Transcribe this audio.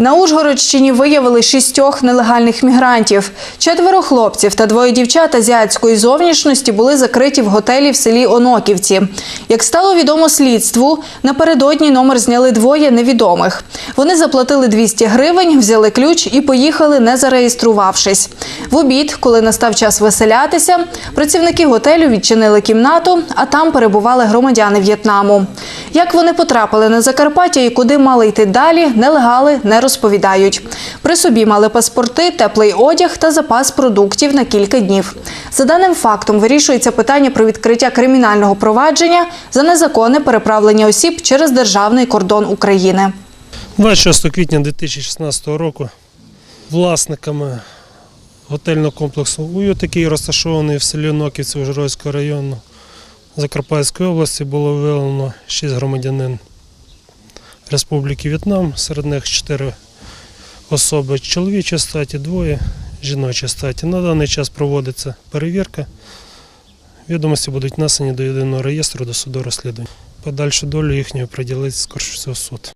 На Ужгородщині виявили шістьох нелегальних мігрантів. Четверо хлопців та двоє дівчат азіатської зовнішності були закриті в готелі в селі Оноківці. Як стало відомо слідству, напередодні номер зняли двоє невідомих. Вони заплатили 200 гривень, взяли ключ і поїхали, не зареєструвавшись. В обід, коли настав час веселятися, працівники готелю відчинили кімнату, а там перебували громадяни В'єтнаму. Як вони потрапили на Закарпаття і куди мали йти далі, нелегали не розповідають. При собі мали паспорти, теплий одяг та запас продуктів на кілька днів. За даним фактом вирішується питання про відкриття кримінального провадження за незаконне переправлення осіб через державний кордон України. 26 квітня 2016 року власниками готельного комплексу «Уют», який розташований в селі Ноківці Ужгородського району Закарпатської області, було виявлено 6 громадянин Республіки В'єтнам. Серед них чотири особи чоловічої статі, двоє жіночої статі. На даний час проводиться перевірка. Відомості будуть внесені до єдиного реєстру до суду розслідування. Подальшу долю їхньої приділить скорше всього суд.